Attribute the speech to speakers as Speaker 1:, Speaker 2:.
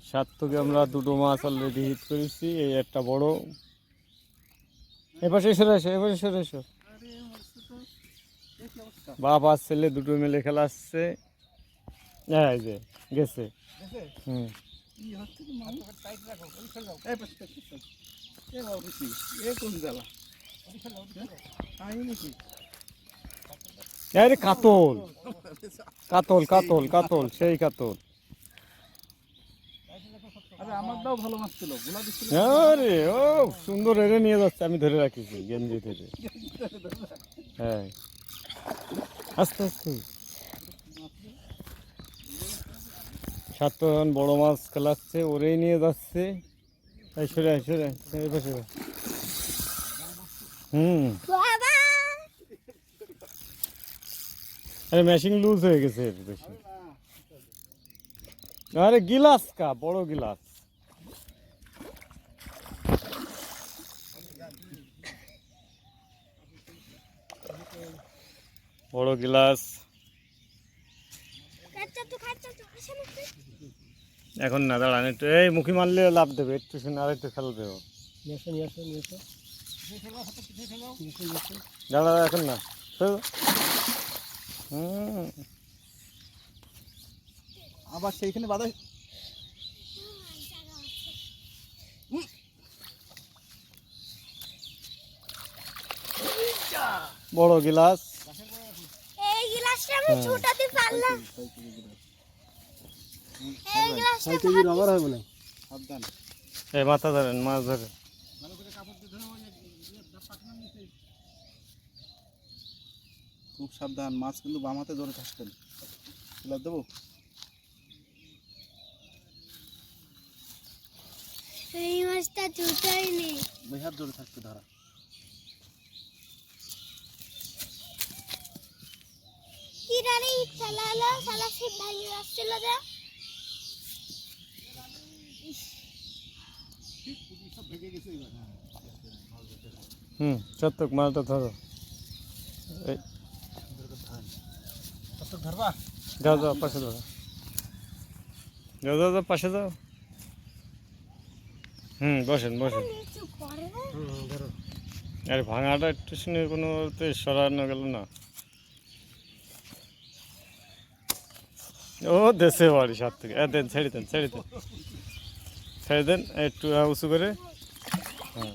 Speaker 1: সাতটুকে আমরা দুটো মাছ already hit করেছি, এই একটা বড়। এপাশে সরে এসো, এপাশে সরে এসো। বাপ আর ছেলে দুটো মিলে খেলা আসছে। হ্যাঁ যে, গেছে। হুম। কাতল। কাতল কাতল কাতল, সেই কাতল।
Speaker 2: আরে আমারটাও ভালো মাছ ছিল গোলা দিচ্ছিল
Speaker 1: আরে ও সুন্দর এরে নিয়ে যাচ্ছে আমি ধরে রাখিছি গেঞ্জি থেকে হ্যাঁ। আস্তে আস্তে। সাতজন বড় মাছ খেলাচ্ছে ওরেই নিয়ে যাচ্ছে। এই সরে সরে আয়, এই হুম।
Speaker 3: বাবা!
Speaker 1: আরে মেশিন লুজ হয়ে গেছে এর বেশি আরে গিলাস কা বড় গিলাস। বড় গিলাস। এখন না দাঁড়ান একটু। এই মুখি মারলে লাভ দেবে একটু শুনে আর একটু খেলা দেবো দাঁড়া এখন না হুম।
Speaker 2: আবার সেইখানে বাধা
Speaker 1: বড় গিলাস।
Speaker 3: এই গ্লাসটা আমি ছুটাতে পারলাম। এই গ্লাসটা ভাঙি-
Speaker 2: রবার হবে না সাবধান।
Speaker 1: এই মাথা ধরেন মাছ ধরেন
Speaker 2: খুব সাবধান মাছ কিন্তু বাম হাতে ধরে থাকতেন। তুলে দেবো?
Speaker 3: এই মাছটা ছুটাই নেই
Speaker 2: দুই হাত ধরে থাকতে ধরা
Speaker 3: কি রারে চালালো সালা সে ভাঙি আসছিল যে।
Speaker 1: হুম চত্বক মালটা ধরো। এই
Speaker 2: ধরবা?
Speaker 1: যাও যাও পাশে যাও যাও যাও যাও পাশে যাও। হুম বসেন বসেন। আরে ভাঙাটা একটু শুনে কোনো তো সরানো গেল না। ও দেশে বাড়ি সাত থেকে। এ দেন ছেড়ে দেন ছেড়ে দেন। ছেড়ে দেন একটু উঁচু করে। হুম